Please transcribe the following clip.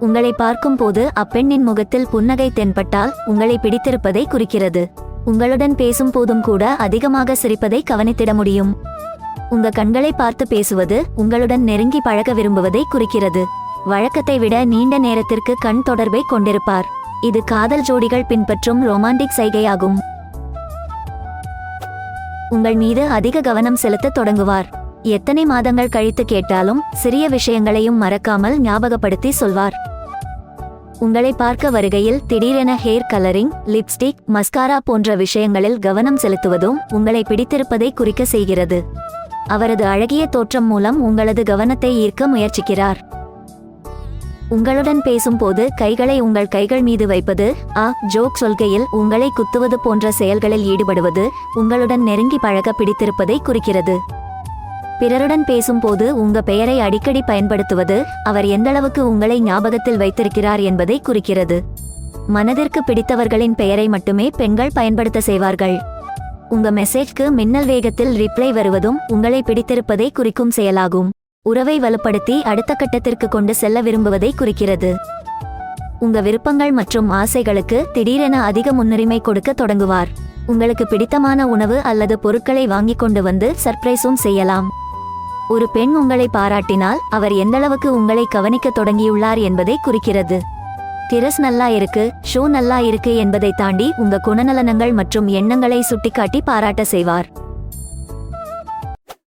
உங்களை பார்க்கும்போது அப்பெண்ணின் முகத்தில் புன்னகை தென்பட்டால் உங்களை பிடித்திருப்பதை குறிக்கிறது. உங்களுடன் பேசும் போதும் கூட அதிகமாக சிரிப்பதை கவனித்திட முடியும். உங்க கண்களை பார்த்து பேசுவது உங்களுடன் நெருங்கி பழக விரும்புவதை குறிக்கிறது. வழக்கத்தை விட நீண்ட நேரத்திற்கு கண் தொடர்பை கொண்டிருப்பார். இது காதல் ஜோடிகள் பின்பற்றும் ரொமான்டிக் சைகையாகும். உங்கள் மீது அதிக கவனம் செலுத்த தொடங்குவார். எத்தனை மாதங்கள் கழித்து கேட்டாலும் சிறிய விஷயங்களையும் மறக்காமல் ஞாபகப்படுத்தி சொல்வார். உங்களை பார்க்க வருகையில் திடீரென ஹேர் கலரிங் லிப்ஸ்டிக் மஸ்காரா போன்ற விஷயங்களில் கவனம் செலுத்துவதும் உங்களை பிடித்திருப்பதை குறிக்க செய்கிறது. அவரது அழகிய தோற்றம் மூலம் உங்களது கவனத்தை ஈர்க்க முயற்சிக்கிறார். உங்களுடன் பேசும்போது கைகளை உங்கள் கைகள் மீது வைப்பது ஆ ஜோக் சொல்கையில் உங்களை குத்துவது போன்ற செயல்களில் ஈடுபடுவது உங்களுடன் நெருங்கி பழக பிடித்திருப்பதை குறிக்கிறது. பிறருடன் பேசும்போது உங்க பெயரை அடிக்கடி பயன்படுத்துவது அவர் எந்தளவுக்கு உங்களை ஞாபகத்தில் வைத்திருக்கிறார் என்பதை குறிக்கிறது. மனதிற்கு பிடித்தவர்களின் பெயரை மட்டுமே பெண்கள் பயன்படுத்த செய்வார்கள். உங்க மெசேஜ்க்கு மின்னல் வேகத்தில் ரிப்ளை வருவதும் உங்களை பிடித்திருப்பதை குறிக்கும் செயலாகும். உறவை வலுப்படுத்தி அடுத்த கட்டத்திற்கு கொண்டு செல்ல விரும்புவதை குறிக்கிறது. உங்க விருப்பங்கள் மற்றும் ஆசைகளுக்கு திடீரென அதிக முன்னுரிமை கொடுக்க தொடங்குவார். உங்களுக்கு பிடித்தமான உணவு அல்லது பொருட்களை வாங்கிக் கொண்டு வந்து சர்ப்ரைஸும் செய்யலாம். ஒரு பெண் உங்களை பாராட்டினால் அவர் எந்தளவுக்கு உங்களை கவனிக்க தொடங்கியுள்ளார் என்பதை குறிக்கிறது. திரஸ் நல்லா இருக்கு ஷோ நல்லா இருக்கு என்பதை தாண்டி உங்க குணநலனங்கள் மற்றும் எண்ணங்களை சுட்டிக்காட்டி பாராட்ட செய்வார்.